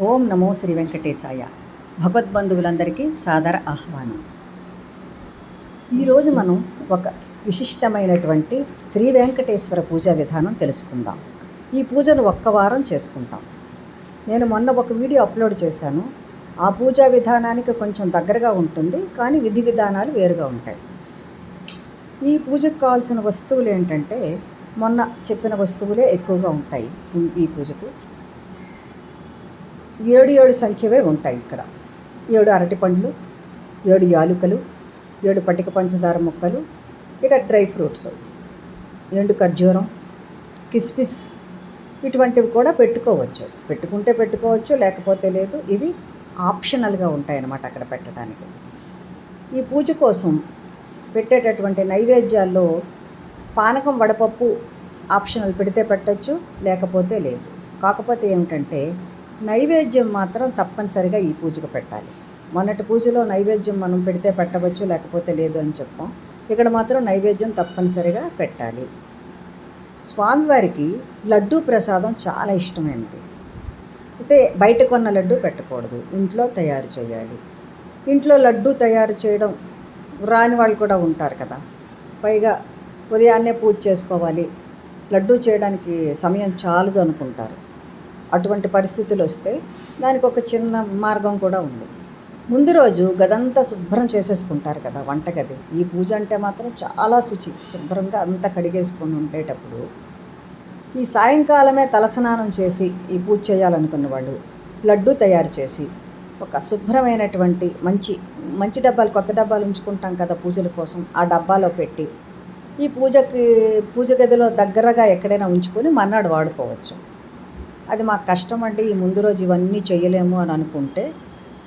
ఓం నమో శ్రీ వెంకటేశాయ. భగవద్బంధువులందరికీ సాదర ఆహ్వానం. ఈరోజు మనం ఒక విశిష్టమైనటువంటి శ్రీ వెంకటేశ్వర పూజా విధానం తెలుసుకుందాం. ఈ పూజను ఒక్క వారం చేసుకుంటాం. నేను మొన్న ఒక వీడియో అప్లోడ్ చేశాను. ఆ పూజా విధానానికి కొంచెం దగ్గరగా ఉంటుంది కానీ విధి విధానాలు వేరుగా ఉంటాయి. ఈ పూజకు కావాల్సిన వస్తువులు ఏంటంటే మొన్న చెప్పిన వస్తువులే ఎక్కువగా ఉంటాయి ఈ- ఈ పూజకు. ఏడు ఏడు సంఖ్యవే ఉంటాయి ఇక్కడ. ఏడు అరటి పండ్లు ఏడు యాలుకలు ఏడు పటిక పంచదార ముక్కలు ఇక డ్రై ఫ్రూట్స్. ఎండు ఖర్జూరం కిస్మిస్ ఇటువంటివి కూడా పెట్టుకోవచ్చు. పెట్టుకుంటే పెట్టుకోవచ్చు లేకపోతే లేదు. ఇవి ఆప్షనల్గా ఉంటాయి అన్నమాట అక్కడ పెట్టడానికి. ఈ పూజ కోసం పెట్టేటటువంటి నైవేద్యాల్లో పానకం వడపప్పు ఆప్షనల్ పెడితే పెట్టచ్చు లేకపోతే లేదు. కాకపోతే ఏమిటంటే నైవేద్యం మాత్రం తప్పనిసరిగా ఈ పూజకు పెట్టాలి. మొన్నటి పూజలో నైవేద్యం మనం పెడితే పెట్టవచ్చు లేకపోతే లేదు అని చెప్పాం. ఇక్కడ మాత్రం నైవేద్యం తప్పనిసరిగా పెట్టాలి. స్వామివారికి లడ్డూ ప్రసాదం చాలా ఇష్టమైనది అయితే బయట కొన్న లడ్డు పెట్టకూడదు. ఇంట్లో తయారు చేయాలి. ఇంట్లో లడ్డు తయారు చేయడం రాని వాళ్ళు కూడా ఉంటారు కదా. పైగా ఉదయాన్నే పూజ చేసుకోవాలి. లడ్డు చేయడానికి సమయం చాలదు అనుకుంటారు. అటువంటి పరిస్థితులు వస్తే దానికి ఒక చిన్న మార్గం కూడా ఉంది. ముందు రోజు గదంతా శుభ్రం చేసేసుకుంటారు కదా వంటగది. ఈ పూజ అంటే మాత్రం చాలా శుచి శుభ్రంగా అంతా కడిగేసుకొని ఉండేటప్పుడు ఈ సాయంకాలమే తలస్నానం చేసి ఈ పూజ చేయాలనుకున్న వాళ్ళు లడ్డు తయారు చేసి ఒక శుభ్రమైనటువంటి మంచి మంచి డబ్బాలు కొత్త డబ్బాలు ఉంచుకుంటాం కదా పూజల కోసం ఆ డబ్బాలో పెట్టి ఈ పూజకి పూజ గదిలో దగ్గరగా ఎక్కడైనా ఉంచుకొని మన్నాడు వాడుకోవచ్చు. అది మాకు కష్టం అండి ఈ ముందు రోజు ఇవన్నీ చేయలేము అని అనుకుంటే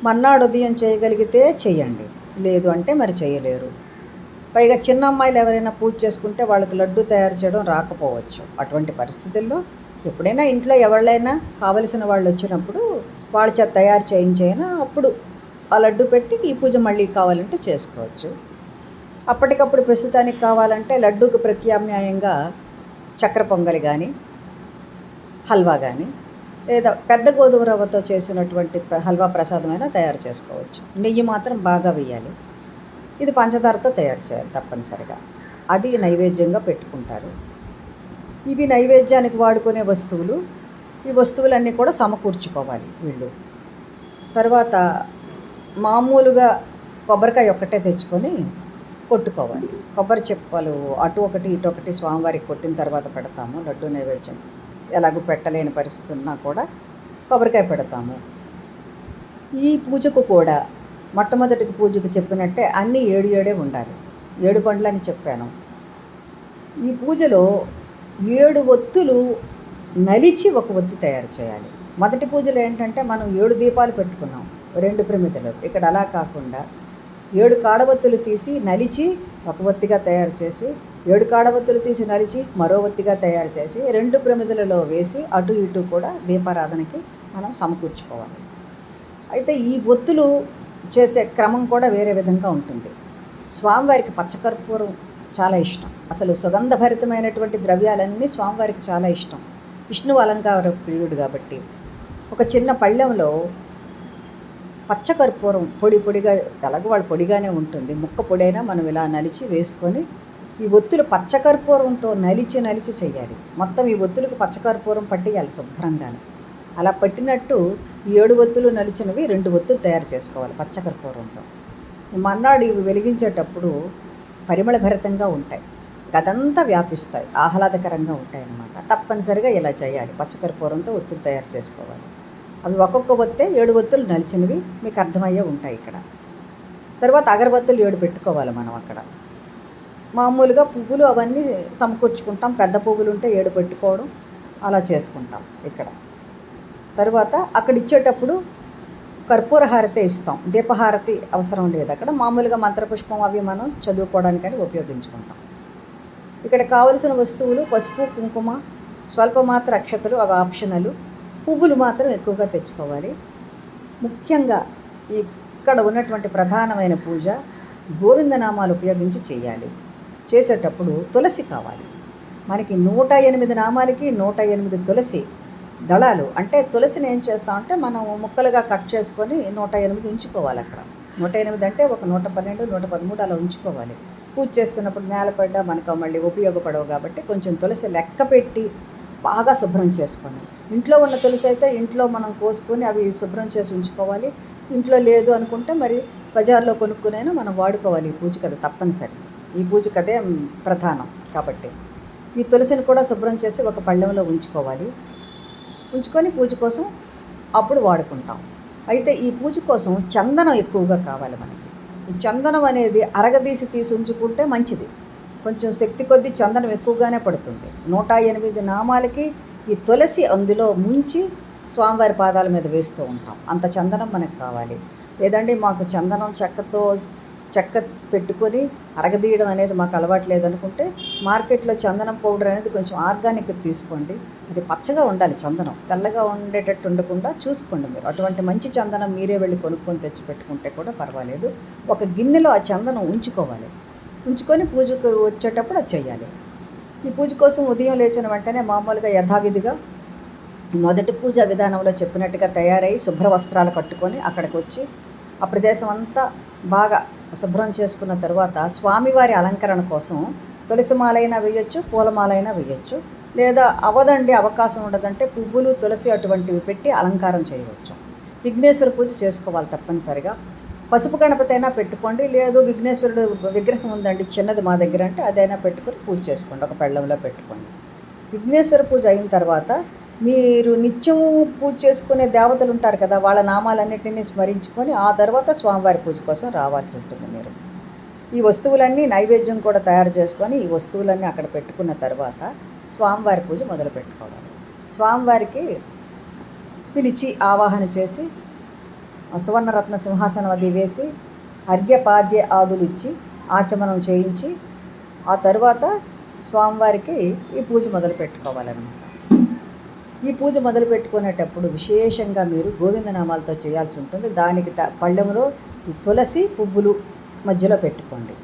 మన్నాడు ఉదయం చేయగలిగితే చెయ్యండి. లేదు అంటే మరి చేయలేరు పైగా చిన్న అమ్మాయిలు ఎవరైనా పూజ చేసుకుంటే వాళ్ళకి లడ్డు తయారు చేయడం రాకపోవచ్చు. అటువంటి పరిస్థితుల్లో ఎప్పుడైనా ఇంట్లో ఎవరైనా కావలసిన వాళ్ళు వచ్చినప్పుడు వాళ్ళ చేత తయారు చేయించైనా అప్పుడు ఆ లడ్డు పెట్టి ఈ పూజ మళ్ళీ కావాలంటే చేసుకోవచ్చు. అప్పటికప్పుడు ప్రస్తుతానికి కావాలంటే లడ్డూకి ప్రత్యామ్నాయంగా చక్కెర పొంగలి కానీ హల్వా కానీ లేదా పెద్ద గోధుమ రవ్వతో చేసినటువంటి హల్వా ప్రసాదమైనా తయారు చేసుకోవచ్చు. నెయ్యి మాత్రం బాగా వేయాలి. ఇది పంచదారతో తయారు చేయాలి తప్పనిసరిగా. అది నైవేద్యంగా పెట్టుకుంటారు. ఇవి నైవేద్యానికి వాడుకునే వస్తువులు ఈ వస్తువులన్నీ కూడా సమకూర్చుకోవాలి వీళ్ళు. తర్వాత మామూలుగా కొబ్బరికాయ ఒక్కటే తెచ్చుకొని కొట్టుకోవాలి. కొబ్బరి చెప్పలు అటు ఒకటి ఇటు ఒకటి స్వామివారికి కొట్టిన తర్వాత పెడతాము లడ్డు నైవేద్యం. ఎలాగో పెట్టలేని పరిస్థితి ఉన్నా కూడా కొబ్బరికాయ పెడతాము. ఈ పూజకు కూడా మొట్టమొదటి పూజకు చెప్పినట్టే అన్నీ ఏడు ఏడే ఉండాలి. ఏడు పండ్లు అని చెప్పాను. ఈ పూజలో ఏడు ఒత్తులు నలిచి ఒక ఒత్తి తయారు చేయాలి. మొదటి పూజలో ఏంటంటే మనం ఏడు దీపాలు పెట్టుకున్నాం రెండు ప్రమిదలు. ఇక్కడ అలా కాకుండా ఏడు కాడవత్తులు తీసి నలిచి ఒక ఒత్తిగా తయారు చేసి ఏడు కాడవత్తులు తీసి నలిచి మరో ఒత్తిగా తయారు చేసి రెండు ప్రమిదలలో వేసి అటు ఇటు కూడా దీపారాధనకి మనం సమకూర్చుకోవాలి. అయితే ఈ ఒత్తులు చేసే క్రమం కూడా వేరే విధంగా ఉంటుంది. స్వామివారికి పచ్చకర్పూరం చాలా ఇష్టం. అసలు సుగంధభరితమైనటువంటి ద్రవ్యాలన్నీ స్వామివారికి చాలా ఇష్టం. విష్ణువు అలంకార ప్రియుడు కాబట్టి. ఒక చిన్న పళ్ళెంలో పచ్చకర్పూరం పొడి పొడిగా ఎలాగో వాళ్ళు పొడిగానే ఉంటుంది. ముక్క పొడైనా మనం ఇలా నలిచి వేసుకొని ఈ ఒత్తులు పచ్చకర్పూరంతో నలిచి నలిచి చేయాలి. మొత్తం ఈ ఒత్తులకు పచ్చకర్పూరం పట్టేయాలి శుభ్రంగానే. అలా పట్టినట్టు ఈ ఏడు ఒత్తులు నలిచినవి రెండు ఒత్తులు తయారు చేసుకోవాలి పచ్చకర్పూరంతో. మన్నాడు ఇవి వెలిగించేటప్పుడు పరిమళభరితంగా ఉంటాయి. గదంతా వ్యాపిస్తాయి. ఆహ్లాదకరంగా ఉంటాయి అన్నమాట తప్పనిసరిగా ఇలా చేయాలి. పచ్చకర్పూరంతో ఒత్తులు తయారు చేసుకోవాలి. అవి ఒక్కొక్క ఒత్తే ఏడు ఒత్తులు నలిచినవి మీకు అర్థమయ్యే ఉంటాయి ఇక్కడ. తర్వాత అగరబత్తులు ఏడు పెట్టుకోవాలి మనం అక్కడ. మామూలుగా పువ్వులు అవన్నీ సమకూర్చుకుంటాం. పెద్ద పువ్వులు ఉంటే ఏడు పెట్టుకోవడం అలా చేసుకుంటాం ఇక్కడ. తర్వాత అక్కడ ఇచ్చేటప్పుడు కర్పూర హారతి ఇస్తాం. దీపహారతి అవసరం లేదు అక్కడ. మామూలుగా మంత్రపుష్పం అవి మనం చదువుకోవడానికని ఉపయోగించుకుంటాం. ఇక్కడ కావలసిన వస్తువులు పసుపు కుంకుమ స్వల్పమాత్ర అక్షతలు అవి ఆప్షనలు. పువ్వులు మాత్రం ఎక్కువగా తెచ్చుకోవాలి. ముఖ్యంగా ఇక్కడ ఉన్నటువంటి ప్రధానమైన పూజ గోవిందనామాలు ఉపయోగించి చేయాలి. చేసేటప్పుడు తులసి కావాలి. మనకి నూట ఎనిమిది నామాలకి నూట ఎనిమిది తులసి దళాలు. అంటే తులసిని ఏం చేస్తామంటే మనం ముక్కలుగా కట్ చేసుకొని నూట ఎనిమిది ఉంచుకోవాలి అక్కడ. నూట ఎనిమిది అంటే ఒక నూట పన్నెండు నూట పదమూడు అలా ఉంచుకోవాలి. పూజ చేస్తున్నప్పుడు నేలపడ్డ మనకు మళ్ళీ ఉపయోగపడవు కాబట్టి కొంచెం తులసి లెక్క పెట్టి బాగా శుభ్రం చేసుకొని ఇంట్లో ఉన్న తులసి అయితే ఇంట్లో మనం కోసుకొని అవి శుభ్రం చేసి ఉంచుకోవాలి. ఇంట్లో లేదు అనుకుంటే మరి బజార్లో కొనుక్కునైనా మనం వాడుకోవాలి ఈ పూజ కథ తప్పనిసరి. ఈ పూజకతే ప్రధానం కాబట్టి. ఈ తులసిని కూడా శుభ్రం చేసి ఒక పళ్ళెంలో ఉంచుకోవాలి. ఉంచుకొని పూజ కోసం అప్పుడు వాడుకుంటాం. అయితే ఈ పూజ కోసం చందనం ఎక్కువగా కావాలి మనకి. ఈ చందనం అనేది అరగదీసి తీసి ఉంచుకుంటే మంచిది. కొంచెం శక్తి కొద్దీ చందనం ఎక్కువగానే పడుతుంది. నూట ఎనిమిది నామాలకి ఈ తులసి అందులో ముంచి స్వామివారి పాదాల మీద వేస్తూ ఉంటాం. అంత చందనం మనకు కావాలి. లేదండి మాకు చందనం చెక్కతో చెక్క పెట్టుకొని అరగదీయడం అనేది మాకు అలవాటు లేదనుకుంటే మార్కెట్లో చందనం పౌడర్ అనేది కొంచెం ఆర్గానిక్ తీసుకోండి. అది పచ్చగా ఉండాలి చందనం. తెల్లగా ఉండేటట్టు ఉండకుండా చూసుకోండి మీరు. అటువంటి మంచి చందనం మీరే వెళ్ళి కొనుక్కొని తెచ్చి పెట్టుకుంటే కూడా పర్వాలేదు. ఒక గిన్నెలో ఆ చందనం ఉంచుకోవాలి. ఉంచుకొని పూజకు వచ్చేటప్పుడు అది చేయాలి. ఈ పూజ కోసం ఉదయం లేచిన వెంటనే మామూలుగా యథావిధిగా మొదటి పూజ విధానంలో చెప్పినట్టుగా తయారై శుభ్ర వస్త్రాలు కట్టుకొని అక్కడికి వచ్చి ఆ ప్రదేశం అంతా బాగా శుభ్రం చేసుకున్న తర్వాత స్వామివారి అలంకరణ కోసం తులసి మాలైనా వేయొచ్చు పూలమాలైనా వేయొచ్చు. లేదా అవదండి అవకాశం ఉండదంటే పువ్వులు తులసి అటువంటివి పెట్టి అలంకారం చేయవచ్చు. విఘ్నేశ్వర పూజ చేసుకోవాలి తప్పనిసరిగా. పసుపు గణపతి అయినా పెట్టుకోండి. లేదు విఘ్నేశ్వరుడు విగ్రహం ఉందండి చిన్నది మా దగ్గర అంటే అదైనా పెట్టుకొని పూజ చేసుకోండి. ఒక పెళ్ళంలో పెట్టుకోండి. విఘ్నేశ్వర పూజ అయిన తర్వాత మీరు నిత్యం పూజ చేసుకునే దేవతలు ఉంటారు కదా వాళ్ళ నామాలన్నింటినీ స్మరించుకొని ఆ తర్వాత స్వామివారి పూజ కోసం రావాల్సి ఉంటుంది మీరు. ఈ వస్తువులన్నీ నైవేద్యం కూడా తయారు చేసుకొని ఈ వస్తువులన్నీ అక్కడ పెట్టుకున్న తర్వాత స్వామివారి పూజ మొదలు పెట్టుకోవాలి. స్వామివారికి పిలిచి ఆవాహన చేసి సువర్ణరత్న సింహాసనం అది వేసి అర్ఘ్యపాద్య ఆదులు ఇచ్చి ఆచమనం చేయించి ఆ తర్వాత స్వామివారికి ఈ పూజ మొదలు పెట్టుకోవాలన్నమాట. ఈ పూజ మొదలు పెట్టుకునేటప్పుడు విశేషంగా మీరు గోవిందనామాలతో చేయాల్సి ఉంటుంది. దానికి త పళ్ళెంలో ఈ తులసి పువ్వులు మధ్యలో పెట్టుకోండి.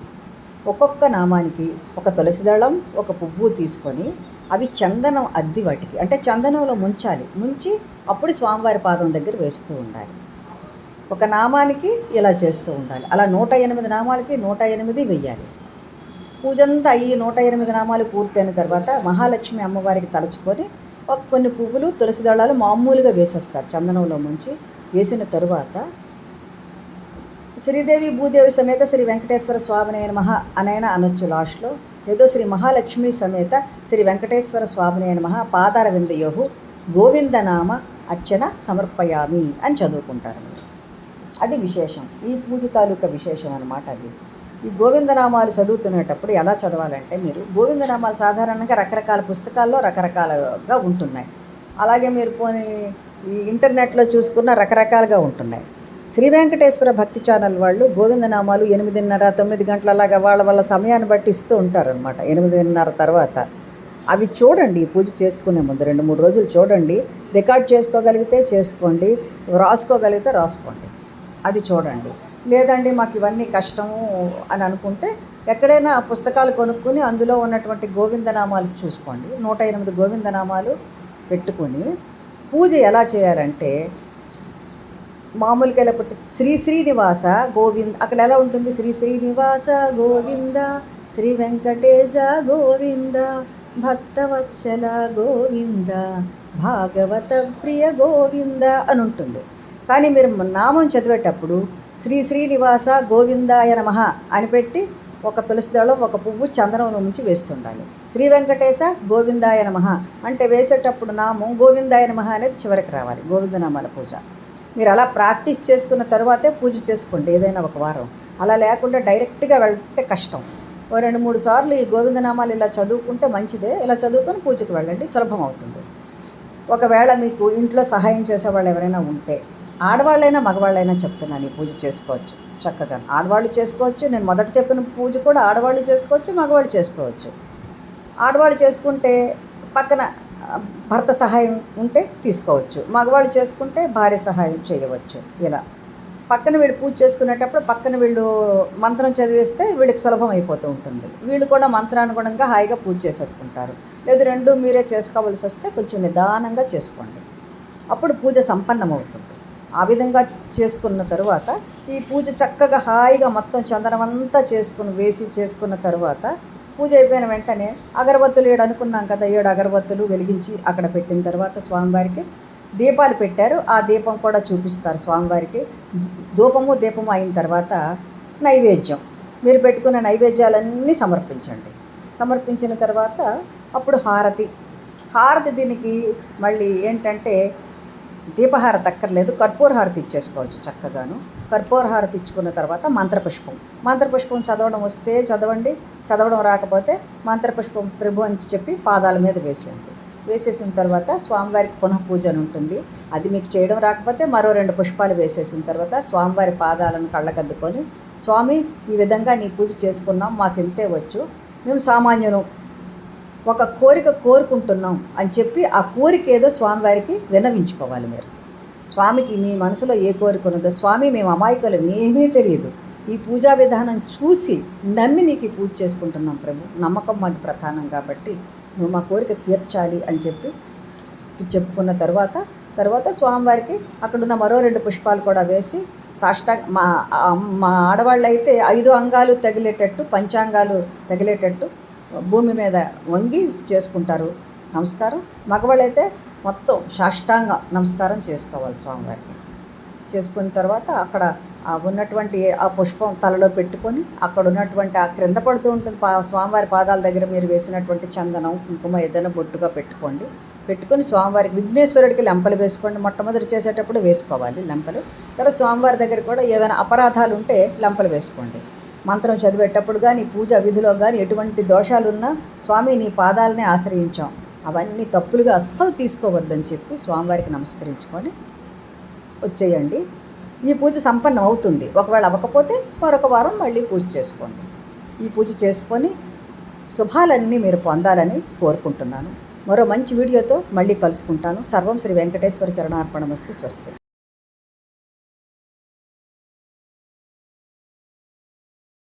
ఒక్కొక్క నామానికి ఒక తులసి దళం ఒక పువ్వు తీసుకొని అవి చందనం అద్ది వాటికి అంటే చందనంలో ముంచాలి. ముంచి అప్పుడు స్వామివారి పాదం దగ్గర వేస్తూ ఉండాలి. ఒక నామానికి ఇలా చేస్తూ ఉండాలి. అలా నూట ఎనిమిది నామాలకి నూట ఎనిమిది వెయ్యాలి పూజంతా అయ్యి నూట ఎనిమిది నామాలు పూర్తయిన తర్వాత మహాలక్ష్మి అమ్మవారికి తలుచుకొని కొన్ని పువ్వులు తులసి దళాలు మామూలుగా వేసేస్తారు చందనంలో ముంచి. వేసిన తరువాత శ్రీదేవి భూదేవి సమేత శ్రీ వెంకటేశ్వర స్వామిని మహా అనైన అనొచ్చు లాస్ట్లో. ఏదో శ్రీ మహాలక్ష్మి సమేత శ్రీ వెంకటేశ్వర స్వామిని మహా పాదార విందయోహు గోవిందనామ అర్చన సమర్పయామి అని చదువుకుంటారు. అది విశేషం. ఈ పూజ తాలూకా విశేషం అనమాట అది. ఈ గోవిందనామాలు చదువుతునేటప్పుడు ఎలా చదవాలంటే మీరు గోవిందనామాలు సాధారణంగా రకరకాల పుస్తకాల్లో రకరకాలుగా ఉంటున్నాయి. అలాగే మీరు పోనీ ఈ ఇంటర్నెట్లో చూసుకున్న రకరకాలుగా ఉంటున్నాయి. శ్రీ వెంకటేశ్వర భక్తి ఛానల్ వాళ్ళు గోవిందనామాలు ఎనిమిదిన్నర తొమ్మిది గంటలలాగా వాళ్ళ వాళ్ళ సమయాన్ని బట్టి ఇస్తూ ఉంటారనమాట ఎనిమిదిన్నర తర్వాత. అవి చూడండి పూజ చేసుకునే ముందు రెండు మూడు రోజులు చూడండి. రికార్డ్ చేసుకోగలిగితే చేసుకోండి రాసుకోగలిగితే రాసుకోండి. అది చూడండి. లేదండి మాకు ఇవన్నీ కష్టము అని అనుకుంటే ఎక్కడైనా పుస్తకాలు కొనుక్కుని అందులో ఉన్నటువంటి గోవిందనామాలు చూసుకోండి. నూట ఎనిమిది గోవిందనామాలు పెట్టుకుని పూజ ఎలా చేయాలంటే మామూలుగా ఇలా పుట్టి శ్రీ శ్రీనివాస గోవింద్ అక్కడ ఎలా ఉంటుంది? శ్రీ శ్రీనివాస గోవింద శ్రీ వెంకటేశ గోవింద భక్తవత్సల గోవింద భాగవత ప్రియ గోవింద అని ఉంటుంది. కానీ మీరు నామం చదివేటప్పుడు శ్రీ శ్రీనివాస గోవిందాయ నమః అని పెట్టి ఒక తులసిదళం ఒక పువ్వు చందనం నుంచి వేస్తుండాలి. శ్రీ వెంకటేశ గోవిందాయ నమః అంటే వేసేటప్పుడు నామం గోవిందాయ నమః అనేది చివరికి రావాలి గోవిందనామాల పూజ. మీరు అలా ప్రాక్టీస్ చేసుకున్న తర్వాతే పూజ చేసుకోండి ఏదైనా ఒక వారం. అలా లేకుండా డైరెక్ట్గా వెళ్తే కష్టం. ఓ రెండు మూడు సార్లు ఈ గోవిందనామాలు ఇలా చదువుకుంటే మంచిదే ఇలా చదువుకొని పూజకి వెళ్ళండి సులభం అవుతుంది. ఒకవేళ మీకు ఇంట్లో సహాయం చేసేవాళ్ళు ఎవరైనా ఉంటే ఆడవాళ్ళైనా మగవాళ్ళైనా చెప్తున్నాను ఈ పూజ చేసుకోవచ్చు. చక్కగా. ఆడవాళ్ళు చేసుకోవచ్చు. నేను మొదట చెప్పిన పూజ కూడా ఆడవాళ్ళు చేసుకోవచ్చు మగవాళ్ళు చేసుకోవచ్చు. ఆడవాళ్ళు చేసుకుంటే పక్కన భర్త సహాయం ఉంటే తీసుకోవచ్చు. మగవాళ్ళు చేసుకుంటే భార్య సహాయం చేయవచ్చు. ఇలా. పక్కన వీళ్ళు పూజ చేసుకునేటప్పుడు పక్కన వీళ్ళు మంత్రం చదివేస్తే వీళ్ళకి సులభం అయిపోతూ ఉంటుంది. వీళ్ళు కూడా మంత్రానుగుణంగా హాయిగా పూజ చేసేసుకుంటారు. లేదు రెండు మీరే చేసుకోవాల్సి వస్తే కొంచెం నిదానంగా చేసుకోండి. అప్పుడు పూజ సంపన్నమవుతుంది. ఆ విధంగా చేసుకున్న తరువాత ఈ పూజ చక్కగా హాయిగా మొత్తం చందనమంతా చేసుకుని వేసి చేసుకున్న తరువాత పూజ అయిపోయిన వెంటనే అగరబత్తులు ఏడు అనుకున్నాం కదా ఏడు అగరబత్తులు వెలిగించి అక్కడ పెట్టిన తర్వాత స్వామివారికి దీపాలు పెట్టారు. ఆ దీపం కూడా చూపిస్తారు స్వామివారికి. ధూపము దీపము అయిన తర్వాత నైవేద్యం. మీరు పెట్టుకున్న నైవేద్యాలన్నీ సమర్పించండి. సమర్పించిన తర్వాత అప్పుడు హారతి. హారతి దీనికి మళ్ళీ ఏంటంటే దీపహారతి అక్కర్లేదు కర్పూర హారతి ఇచ్చేసుకోవచ్చు చక్కగాను. కర్పూర హారతి ఇచ్చుకున్న తర్వాత మంత్రపుష్పం. మంత్రపుష్పం చదవడం వస్తే చదవండి చదవడం రాకపోతే మంత్రపుష్పం ప్రభు అని చెప్పి పాదాల మీద వేసేయండి. వేసేసిన తర్వాత స్వామివారికి పునః పూజ అని ఉంటుంది. అది మీకు చేయడం రాకపోతే మరో రెండు పుష్పాలు వేసేసిన తర్వాత స్వామివారి పాదాలను కళ్ళకద్దుకొని స్వామి ఈ విధంగా నీ పూజ చేసుకున్నాం మాకు ఇంతే వచ్చు. మేము సామాన్యులు ఒక కోరిక కోరుకుంటున్నాం అని చెప్పి ఆ కోరిక ఏదో స్వామివారికి విన్నవించుకోవాలి మీరు. స్వామికి మీ మనసులో ఏ కోరిక ఉన్నదో స్వామి మేము అమాయకులు ఏమీ తెలియదు. ఈ పూజా విధానం చూసి నమ్మి నీకు పూజ చేసుకుంటున్నాం ప్రభు. నమ్మకం మాది ప్రధానం కాబట్టి నువ్వు మా కోరిక తీర్చాలి అని చెప్పి చెప్పుకున్న తర్వాత తర్వాత స్వామివారికి అక్కడున్న మరో రెండు పుష్పాలు కూడా వేసి సాష్టా మా మా ఆడవాళ్ళు అయితే ఐదు అంగాలు తగిలేటట్టు పంచాంగాలు తగిలేటట్టు భూమి మీద వంగి చేసుకుంటారు. నమస్కారం. మగవాళ్ళైతే మొత్తం సాష్టాంగ నమస్కారం చేసుకోవాలి స్వామివారికి. చేసుకున్న తర్వాత అక్కడ ఉన్నటువంటి ఆ పుష్పం తలలో పెట్టుకొని అక్కడ ఉన్నటువంటి ఆ క్రింద పడుతూ ఉంటుంది పా స్వామివారి పాదాల దగ్గర మీరు వేసినటువంటి చందనం కుంకుమ ఏదైనా బొట్టుగా పెట్టుకోండి. పెట్టుకొని స్వామివారికి విఘ్నేశ్వరుడికి లెంపలు వేసుకోండి. మొట్టమొదటి చేసేటప్పుడు వేసుకోవాలి లెంపలు. తర్వాత స్వామివారి దగ్గర కూడా ఏదైనా అపరాధాలు ఉంటే లెంపలు వేసుకోండి. మంత్రం చదివేటప్పుడు కానీ పూజ విధిలో కానీ ఎటువంటి దోషాలున్నా స్వామి నీ పాదాలనే ఆశ్రయించాం. అవన్నీ తప్పులుగా అస్సలు తీసుకోవద్దని చెప్పి స్వామివారికి నమస్కరించుకొని వచ్చేయండి. ఈ పూజ సంపన్నం అవుతుంది. ఒకవేళ అవ్వకపోతే మరొక వారం మళ్ళీ పూజ చేసుకోండి. ఈ పూజ చేసుకొని శుభాలన్నీ మీరు పొందాలని కోరుకుంటున్నాను. మరో మంచి వీడియోతో మళ్ళీ కలుసుకుంటాను. సర్వం శ్రీ వెంకటేశ్వర చరణార్పణమస్తు స్వస్తి.